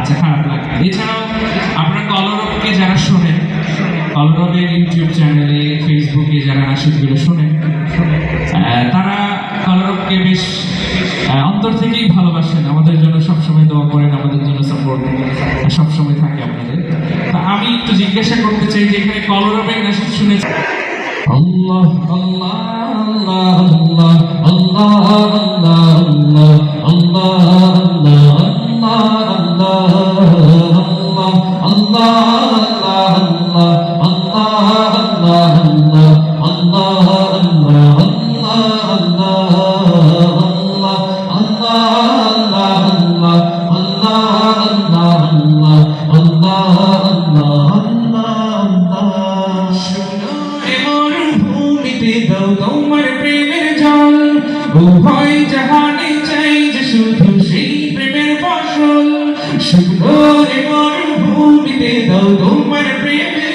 আচ্ছা খারাপ লাগে এছাড়াও আপনার কলরবকে যারা শোনেন, কলরবের ইউটিউব চ্যানেলে, ফেসবুকে যারা নাসিদগুলো শোনেন তারা কলরবকে বেশ অন্তর থেকেই ভালোবাসেন। আমাদের জন্য সবসময় দোয়া করেন, আমাদের জন্য সাপোর্ট সবসময় থাকে আপনাদের। তা আমি একটু জিজ্ঞাসা করতে চাই যে এখানে কলরবের নাসিদ শুনেছি আল্লাহ আল্লাহ আল্লাহ আল্লাহ আল্লাহ দাও তোমার প্রেমের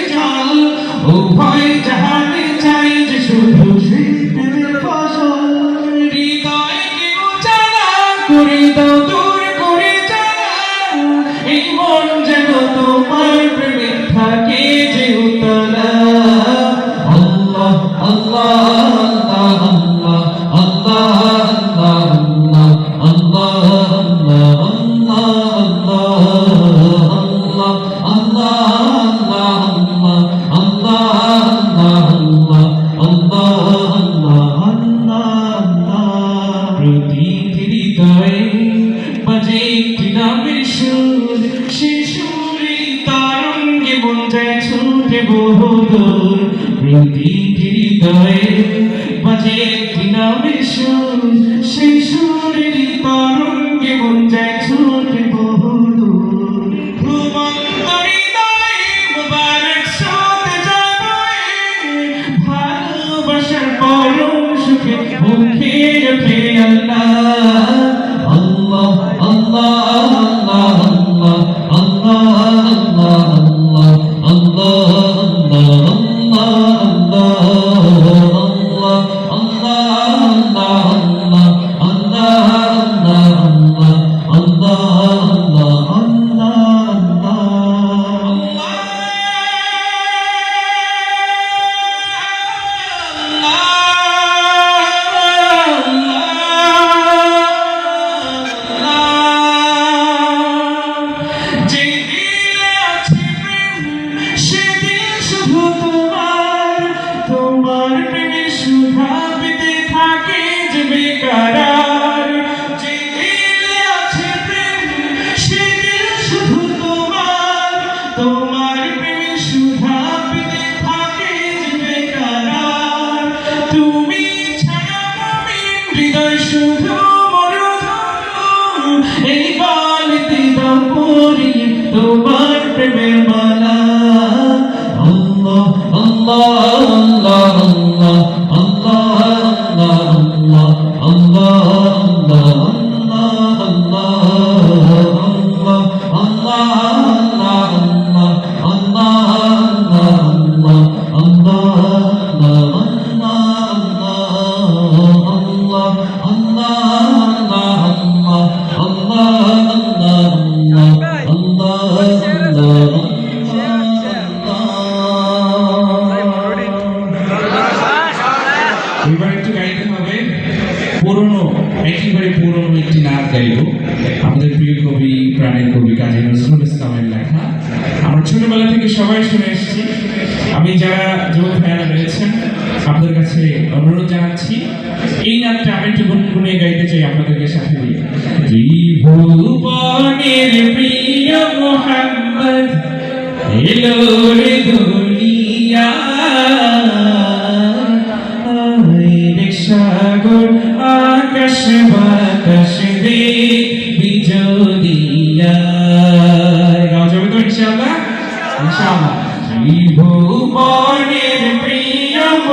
বহুদূর প্রতিটি হৃদয়ে বাজে একটি নামের সুর সে সুরের তারঙ্গে Allah. সবাই শুনে এসেছি। আমি যারা যুব ভাইয়ারা রয়েছেন, আপনাদের কাছে অনুরোধ জানাচ্ছি, এই নাচটা আমি একটু গুনগুনে গাইতে চাই আপনাদেরকে সাথে দুনিয়া।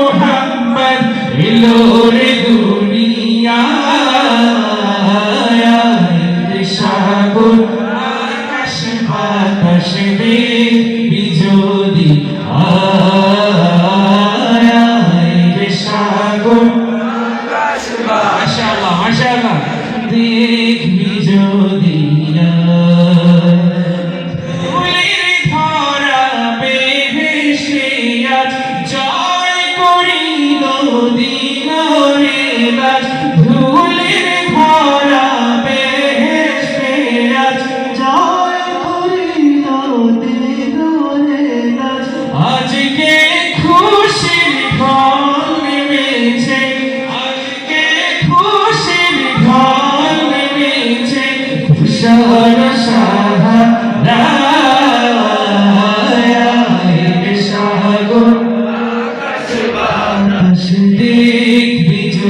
মোহাম্মদ এলো রে দুনিয়া সাগর আকাশ বাতাস আয় রে সাগর মাশাআল্লাহ মাশাআল্লাহ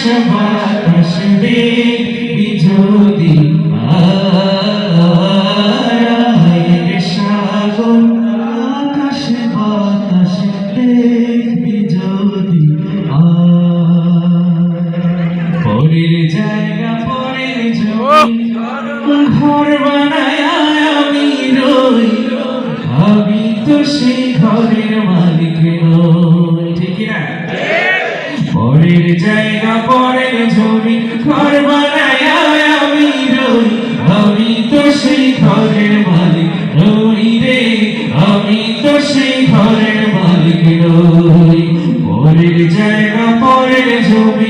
আকাশ বাতাস দেখবি যদি আয় রে সাগর, আকাশ বাতাস দেখবি পরের জায়গা, পরের ঘর বানায় আমি রই। আমি তো সেই ঘরের মালিক না পরের জায়গা পরের জমি ঘর বানায় আমি রই। আমি তো সেই ঘরের মালিক রই রে। আমি তো সেই ঘরের মালিক রই। পরের জায়গা পরের জমি